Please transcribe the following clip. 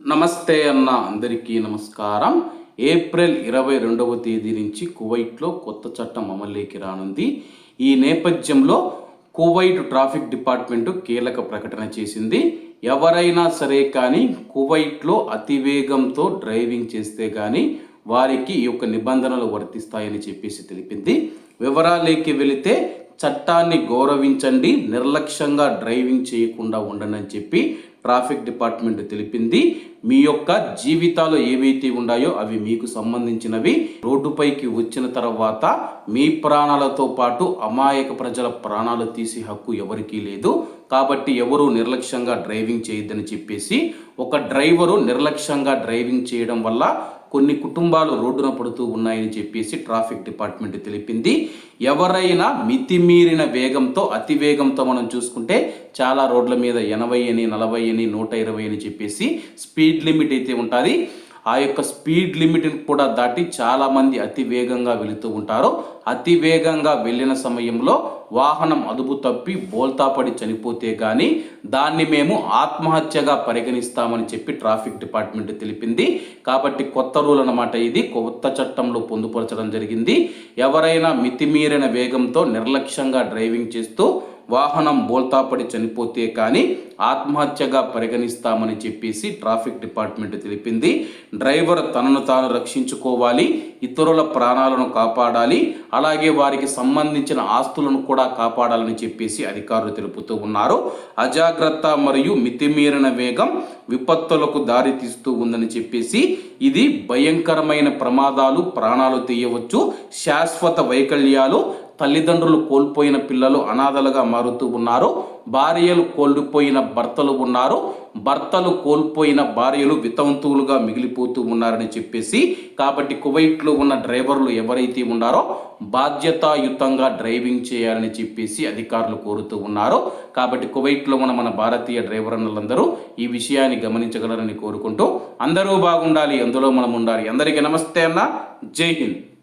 నమస్తే అన్న అందరికీ నమస్కారం. ఏప్రిల్ ఇరవై రెండవ తేదీ నుంచి కువైట్లో కొత్త చట్టం అమల్లోకి రానుంది. ఈ నేపథ్యంలో కువైట్ ట్రాఫిక్ డిపార్ట్మెంటు కీలక ప్రకటన చేసింది. ఎవరైనా సరే కానీ కువైట్లో అతివేగంతో డ్రైవింగ్ చేస్తే కానీ వారికి ఈ యొక్క నిబంధనలు వర్తిస్తాయని చెప్పేసి తెలిపింది. వివరాలేకి వెళితే చట్టాన్ని గౌరవించండి నిర్లక్ష్యంగా డ్రైవింగ్ చేయకుండా ఉండండి అని చెప్పి ట్రాఫిక్ డిపార్ట్మెంట్ తెలిపింది. మీ యొక్క జీవితాలు ఏవైతే ఉన్నాయో అవి మీకు సంబంధించినవి. రోడ్డుపైకి వచ్చిన తర్వాత మీ ప్రాణాలతో పాటు అమాయక ప్రజల ప్రాణాలు తీసే హక్కు ఎవరికీ లేదు. కాబట్టి ఎవరు నిర్లక్ష్యంగా డ్రైవింగ్ చేయొద్దని చెప్పేసి ఒక డ్రైవరు నిర్లక్ష్యంగా డ్రైవింగ్ చేయడం వల్ల కొన్ని కుటుంబాలు రోడ్డున పడుతూ ఉన్నాయని చెప్పేసి ట్రాఫిక్ డిపార్ట్మెంట్ తెలిపింది. ఎవరైనా మితిమీరిన వేగంతో అతి వేగంతో మనం చూసుకుంటే చాలా రోడ్ల మీద ఎనభై అని నలభై అని నూట ఇరవై అని చెప్పేసి స్పీడ్ లిమిట్ అయితే ఉంటుంది. ఆ యొక్క స్పీడ్ లిమిట్ని కూడా దాటి చాలామంది అతి వేగంగా వెళుతూ ఉంటారు. అతి వేగంగా వెళ్ళిన సమయంలో వాహనం అదుపు తప్పి బోల్తాపడి చనిపోతే కానీ దాన్ని మేము ఆత్మహత్యగా పరిగణిస్తామని చెప్పి ట్రాఫిక్ డిపార్ట్మెంట్ తెలిపింది. కాబట్టి కొత్త రూల్ అన్నమాట ఇది. కొత్త చట్టంలో పొందుపరచడం జరిగింది. ఎవరైనా మితిమీరిన వేగంతో నిర్లక్ష్యంగా డ్రైవింగ్ చేస్తూ వాహనం బోల్తాపడి చనిపోతే కానీ ఆత్మహత్యగా పరిగణిస్తామని చెప్పేసి ట్రాఫిక్ డిపార్ట్మెంట్ తెలిపింది. డ్రైవర్ తనను తాను రక్షించుకోవాలి ఇతరుల ప్రాణాలను కాపాడాలి అలాగే వారికి సంబంధించిన ఆస్తులను కూడా కాపాడాలని చెప్పేసి అధికారులు తెలుపుతూ ఉన్నారు. అజాగ్రత్త మరియు మితిమీరిన వేగం విపత్తులకు దారి తీస్తూ ఉందని చెప్పేసి ఇది భయంకరమైన ప్రమాదాలు ప్రాణాలు తీయవచ్చు. శాశ్వత వైకల్యాలు తల్లిదండ్రులు కోల్పోయిన పిల్లలు అనాథలుగా మారుతూ ఉన్నారు. భార్యలు కోల్పోయిన భర్తలు ఉన్నారు. భర్తలు కోల్పోయిన భార్యలు వితంతువులుగా మిగిలిపోతూ ఉన్నారని చెప్పేసి కాబట్టి కువైట్లో ఉన్న డ్రైవర్లు ఎవరైతే ఉన్నారో బాధ్యతాయుతంగా డ్రైవింగ్ చేయాలని చెప్పేసి అధికారులు కోరుతూ ఉన్నారు. కాబట్టి కువైట్లో ఉన్న మన భారతీయ డ్రైవర్ అన్నలందరూ ఈ విషయాన్ని గమనించగలరని కోరుకుంటూ అందరూ బాగుండాలి అందులో మనం ఉండాలి అందరికీ నమస్తే అన్న. జై హింద్.